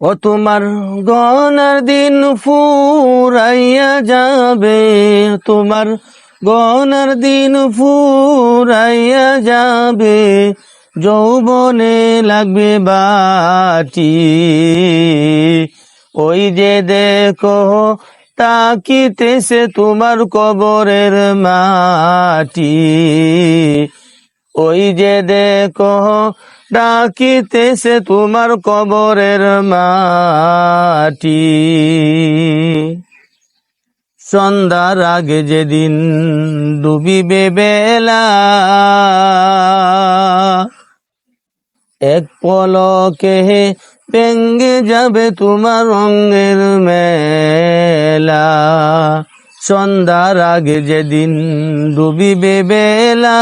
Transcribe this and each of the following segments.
ও তোমার গনার দিন ফুরাইয়া যাবে, তোমার গনার দিন ফুরাইয়া যাবে, যৌবনে লাগবে বাটি। ওই যে দেখো তাকিতেছে তোমার কবরের মাটি। ওই যে দেখো, ডাকিতেছে তোমার কবরের মাটি। সন্ধ্যার আগে যেদিন ডুবিবে বেলা, এক পলকে পেঙ্গে যাবে তোমার রঙের মেলা। সন্ধ্যার আগে যেদিন ডুবিবে বেলা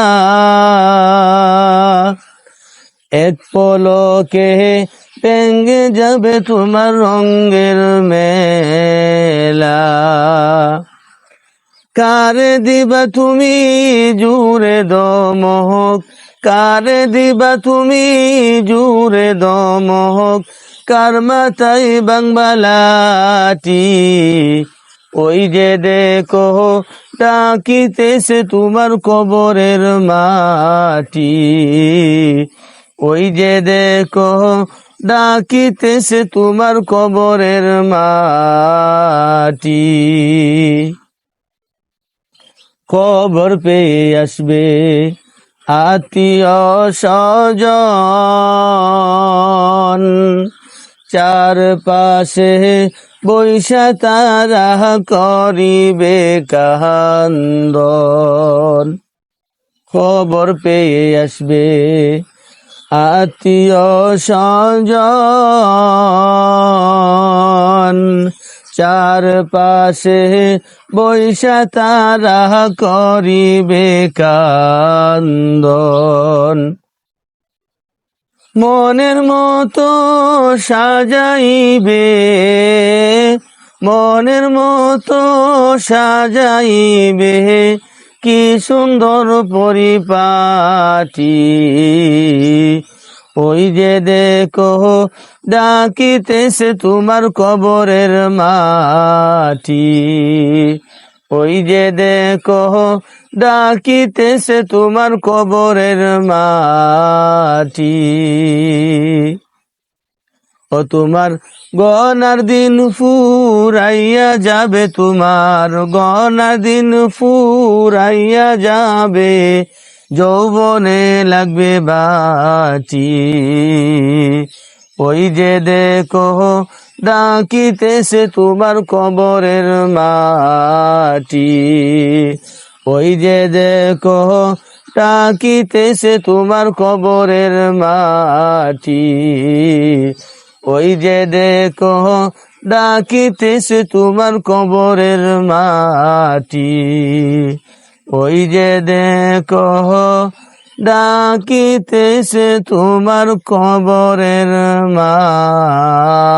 এক পলকে পেঙ্গে যাবে তোমার রঙের মেলা। কারে দিবা তুমি জুড়ে দমহক, কারে দিবা তুমি জুড়ে দমহক, কার মাথায় বাংবালাটি ওই যে দেখো, ডাকিতেছে তোমার কবরের মাটি। ওই যে দেখো, ডাকিতেছে তোমার কবরের মাটি। খবর পেয়ে আসবে আত্মীয় স্বজন চারপাশে বৈশা তারা করিবে কান্দন। খবর পেয়ে আসবে আত্মীয় স্বজন। চারপাশে বৈশা তারা করিবে কান্দন। মনের মতো সাজাইবে, মনের মতো সাজাইবে, কি সুন্দর পরিপাটি। ওই যে দেখো, ডাকিতেছে তোমার কবরের মাটি। ওই যে দেখো, ডাকিতেছে তোমার কবরের মাটি। ও তোমার গনার দিন ফুরাইয়া যাবে, তোমার গনার দিন ফুরাইয়া যাবে, যৌবনে লাগবে বাটি। ওই যে দেখো ডাকিতেছে তোমার কবরের মাটি। ওই যে দেখো ডাকিতেছে তোমার কবরের মাটি। ওই যে দেখো ডাকিতেছে তোমার কবরের মাটি। ওই যে দেখো ডাকিতেছে তোমার কবরের মাটি।